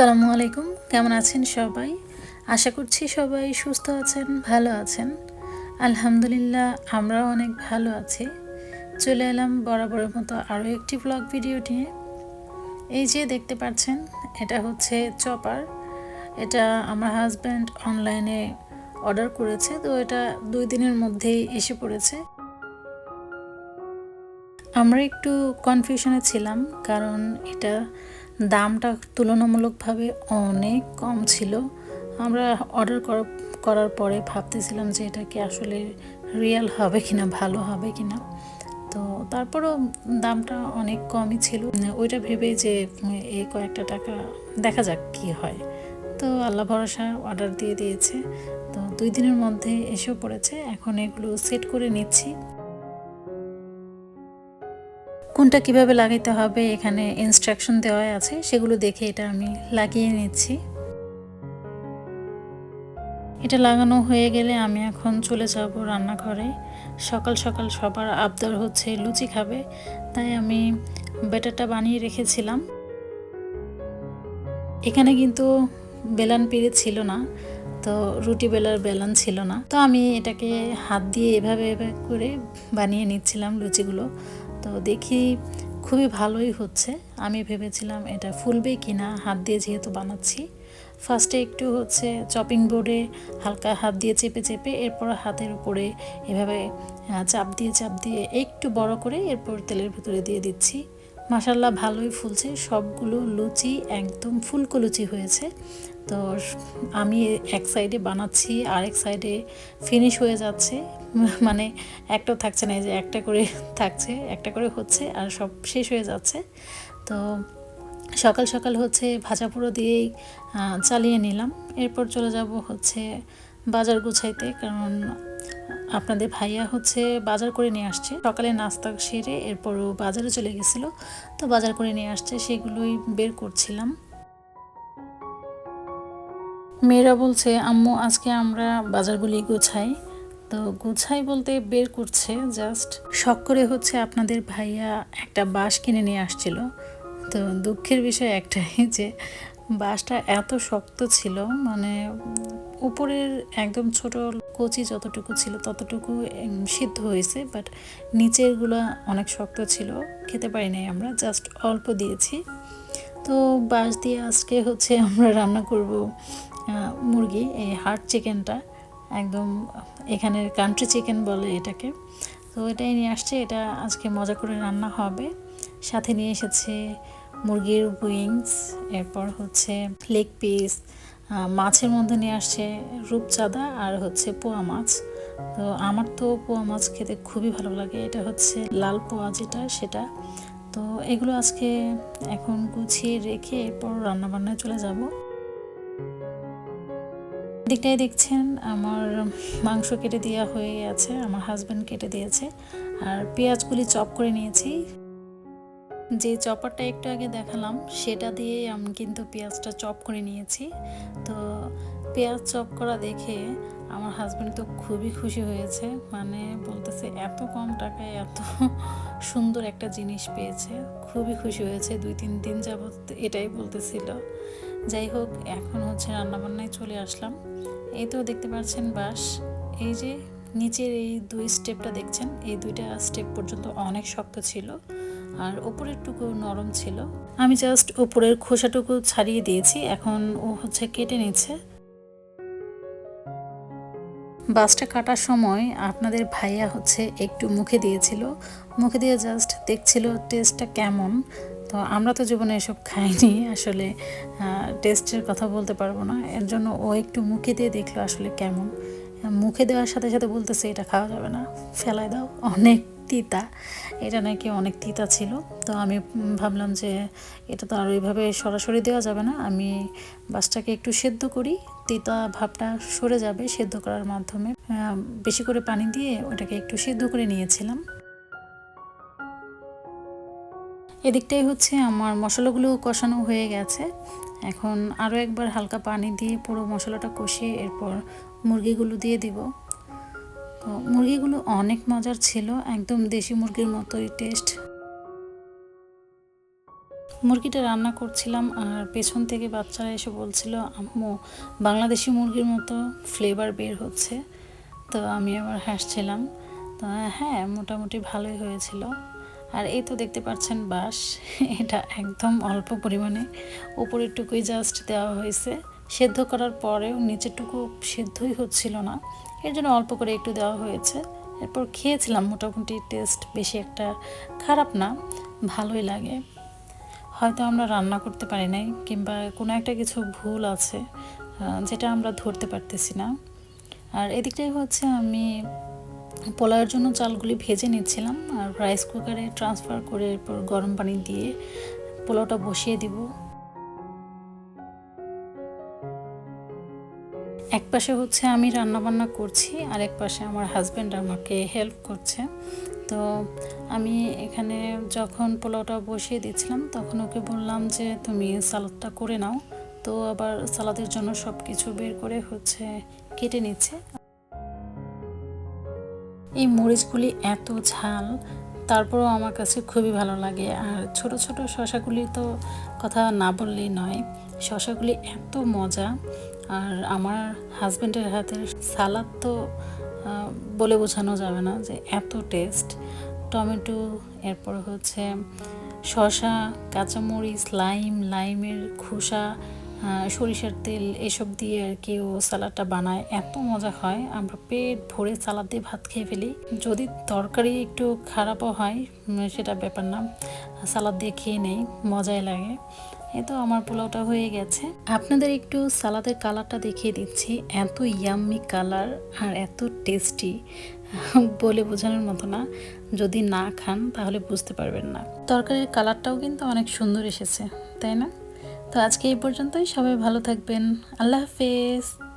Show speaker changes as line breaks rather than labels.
আসসালামু আলাইকুম। কেমন আছেন সবাই? আশা করছি সবাই সুস্থ আছেন, ভালো আছেন। আলহামদুলিল্লাহ, আমরাও অনেক ভালো আছি। চলে এলাম বরাবরের মতো আরও একটি ব্লগ ভিডিও নিয়ে। এই যে দেখতে পাচ্ছেন, এটা হচ্ছে চপার। এটা আমার হাজব্যান্ড অনলাইনে অর্ডার করেছে, তো এটা দুই দিনের মধ্যেই এসে পড়েছে। আমরা একটু কনফিউশনে ছিলাম, কারণ এটা দামটা তুলনামূলকভাবে অনেক কম ছিল। আমরা অর্ডার করার পরে ভাবতেছিলাম যে এটা কি আসলে রিয়েল হবে কিনা, ভালো হবে কিনা। তো তারপরও দামটা অনেক কমই ছিল। ওইটা ভেবে যে এই কয়েকটা টাকা দেখা যাক কি হয়। তো আল্লাহ ভরসা অর্ডার দিয়ে দিয়েছে। তো দুই দিনের মধ্যে এসেও পড়েছে। এখন এগুলো সেট করে নিচ্ছি। কোনটা কীভাবে লাগাইতে হবে, এখানে ইনস্ট্রাকশন দেওয়া আছে, সেগুলো দেখে এটা আমি লাগিয়ে নিচ্ছি। এটা লাগানো হয়ে গেলে আমি এখন চলে যাব রান্নাঘরে। সকাল সকাল সবার আবদার হচ্ছে লুচি খাবে, তাই আমি ব্যাটারটা বানিয়ে রেখেছিলাম। এখানে কিন্তু বেলান পিড়ে ছিল না, তো রুটি বেলার বেলান ছিল না। তো আমি এটাকে হাত দিয়ে এভাবে এভাবে করে বানিয়ে নিচ্ছিলাম লুচিগুলো। তো দেখি খুবই ভালোই হচ্ছে। আমি ভেবেছিলাম এটা ফুলবে কি না হাত দিয়ে যেহেতু বানাচ্ছি। ফার্স্টে একটু হচ্ছে চপিং বোর্ডে হালকা হাত দিয়ে চেপে চেপে, এরপর হাতের উপরে এভাবে চাপ দিয়ে চাপ দিয়ে একটু বড় করে এরপর তেলের ভিতরে দিয়ে দিচ্ছি। মাসাল্লাহ ভালোই ফুলছে। সবগুলো লুচি একদম ফুলকো লুচি হয়েছে। তো আমি এক সাইডে বানাচ্ছি, আরেক সাইডে ফিনিশ হয়ে যাচ্ছে। মানে একটাও থাকছে না যে একটা করে থাকছে, একটা করে হচ্ছে আর সব শেষ হয়ে যাচ্ছে। তো সকাল সকাল হচ্ছে ভাজা পুরো দিয়েই চালিয়ে নিলাম। এরপর চলে যাব হচ্ছে বাজার গুছাইতে, কারণ আপনাদের ভাইয়া হচ্ছে বাজার করে নিয়ে আসছে। সকালে নাস্তা সেরে এরপরও বাজারে চলে গেছিল। তো বাজার করে নিয়ে আসছে, সেগুলোই বের করছিলাম। মেয়েরা বলছে, আম্মু, আজকে আমরা বাজারগুলি গোছাই। তো গুছাই বলতে বের করছে, জাস্ট শখ করে হচ্ছে আপনাদের ভাইয়া একটা বাঁশ কিনে নিয়ে আসছিল। তো দুঃখের বিষয় একটাই যে, বাঁশটা এত শক্ত ছিল মানে উপরের একদম ছোট কচি যতটুকু ছিল ততটুকু সিদ্ধ হয়েছে বাট নিচেরগুলো অনেক শক্ত ছিল, খেতে পারি নাই আমরা জাস্ট অল্প দিয়েছি। তো বাঁশ দিয়ে আজকে হচ্ছে আমরা রান্না করব মুরগি, এই হার্ট চিকেনটা একদম এখানের কান্ট্রি চিকেন বলে এটাকে। তো এটাই নিয়ে আসছে, এটা আজকে মজা করে রান্না হবে। সাথে নিয়ে এসেছে মুরগির উইংস এরপর হচ্ছে লেগ পিস মাছের মধ্যে নিয়ে আসছে রূপচাঁদা আর হচ্ছে পোয়া মাছ। তো আমার তো পোয়া মাছ খেতে খুবই ভালো লাগে। এটা হচ্ছে লাল পোয়া যেটা, সেটা। তো এগুলো আজকে এখন গুছিয়ে রেখে এরপর রান্নাবান্নায় চলে যাব। দিকটাই দেখছেন আমার মাংস কেটে দেওয়া হয়ে গেছে আমার হাজব্যান্ড কেটে দিয়েছে। আর পেঁয়াজগুলি চপ করে নিয়েছি। যে চপারটা একটু আগে দেখালাম, সেটা দিয়ে আমি কিন্তু পেঁয়াজটা চপ করে নিয়েছি। তো পেঁয়াজ চপ করা দেখে আমার হাজব্যান্ড তো খুবই খুশি হয়েছে মানে বলতেছে এত কম টাকায় এত সুন্দর একটা জিনিস পেয়েছে, খুবই খুশি হয়েছে, দুই তিন দিন যাবৎ এটাই বলতেছিল। যাই হোক, এখন হচ্ছে রান্নাবান্নায় চলে আসলাম। এই তো দেখতে পাচ্ছেন বাস এই যে নিচের এই দুই স্টেপটা দেখছেন, এই দুইটা স্টেপ পর্যন্ত অনেক শক্ত ছিল। আর ওপরের টুকু নরম ছিল। আমি জাস্ট ওপরের খোসাটুকু ছাড়িয়ে দিয়েছি, এখন ও হচ্ছে কেটে নিচ্ছে। বাসটা কাটার সময় আপনাদের ভাইয়া হচ্ছে একটু মুখে দিয়েছিল। মুখে দিয়ে জাস্ট দেখছিল টেস্টটা কেমন। তো আমরা তো জীবনে এসব খাইনি, আসলে টেস্টের কথা বলতে পারব না। এর জন্য ও একটু মুখে দিয়ে দেখল আসলে কেমন। মুখে দেওয়ার সাথে সাথে বলতেছে, এটা খাওয়া যাবে না। ফেলাই দাও, অনেক তিতা। এটা নাকি অনেক তিতা ছিল। তো আমি ভাবলাম যে এটা তো আর ওইভাবে সরাসরি দেওয়া যাবে না। আমি বাসটাকে একটু সেদ্ধ করি। তিতা ভাবটা সরে যাবে সেদ্ধ করার মাধ্যমে। বেশি করে পানি দিয়ে ওটাকে একটু সেদ্ধ করে নিয়েছিলাম। এদিকটাই হচ্ছে আমার মশলাগুলো কষানো হয়ে গেছে। এখন আরও একবার হালকা পানি দিয়ে পুরো মশলাটা কষিয়ে এরপর মুরগিগুলো দিয়ে দিব। তো মুরগিগুলো অনেক মজার ছিল, একদম দেশি মুরগির মতোই টেস্ট মুরগিটা রান্না করছিলাম আর পেছন থেকে বাচ্চারা এসে বলছিল, আম্মু, বাংলাদেশি মুরগির মতো ফ্লেভার বের হচ্ছে। তো আমি আবার হাসছিলাম, তো হ্যাঁ মোটামুটি ভালোই হয়েছিল। আর এই তো দেখতে পাচ্ছেন বাঁশ, এটা একদম অল্প পরিমাণে। উপরেরটুকুই জাস্ট দেওয়া হয়েছে। সেদ্ধ করার পরেও নিচেরটুকু সেদ্ধই হচ্ছিল না। এর জন্য অল্প করে একটু দেওয়া হয়েছে। এরপর খেয়েছিলাম মোটামুটি টেস্ট বেশি একটা খারাপ না, ভালোই লাগে। হয়তো আমরা রান্না করতে পারি নাই, কিংবা কোনো একটা কিছু ভুল আছে যেটা আমরা ধরতে পারতেছি না। আর এদিকটাই হচ্ছে আমি পোলাওয়ের জন্য চালগুলি ভেজে নিচ্ছিলাম, আর রাইস কুকারে ট্রান্সফার করে এরপর গরম পানি দিয়ে পোলাওটা বসিয়ে দিব। এক পাশে হচ্ছে আমি রান্না বান্না করছি, আর এক পাশে আমার হাজব্যান্ড আমাকে হেল্প করছে। তো আমি এখানে যখন পোলাওটা বসিয়ে দিচ্ছিলাম, তখন ওকে বললাম যে, তুমি সালাদটা করে নাও। তো আবার সালাদের জন্য সব কিছু বের করে হচ্ছে কেটে নিচ্ছে। এই মরিচগুলি এত ঝাল, তারপরও আমার কাছে খুবই ভালো লাগে। আর ছোট ছোট শশাগুলি তো কথা না বললেই নয়, শশাগুলি এত মজা। আর আমার হাজব্যান্ডের হাতের সালাদ তো বলে বোঝানো যাবে না যে এত টেস্ট টমেটো, এরপর হচ্ছে শসা, কাঁচামরিচ লাইম লাইমের খোসা সরিষার তেল, এসব দিয়ে আর কি ও সালাডটা বানায়। এত মজা হয়, আমরা পেট ভরে সালাদ দিয়ে ভাত খেয়ে ফেলি। যদি তরকারি একটু খারাপও হয় সেটা ব্যাপার না। সালাদ দিয়ে খেয়ে নেই, মজাই লাগে। এই তো আমার পোলাওটা হয়ে গেছে। আপনাদের একটু সালাদের কালারটা দেখিয়ে দিচ্ছি। এত ইয়াম্মি কালার আর এত টেস্টি বলে বোঝানোর মতো না। যদি না খান, তাহলে বুঝতে পারবেন না। তরকারির কালারটাও কিন্তু অনেক সুন্দর এসেছে, তাই না? তো আজকে এই পর্যন্তই। সবাই ভালো থাকবেন। আল্লাহ হাফেজ।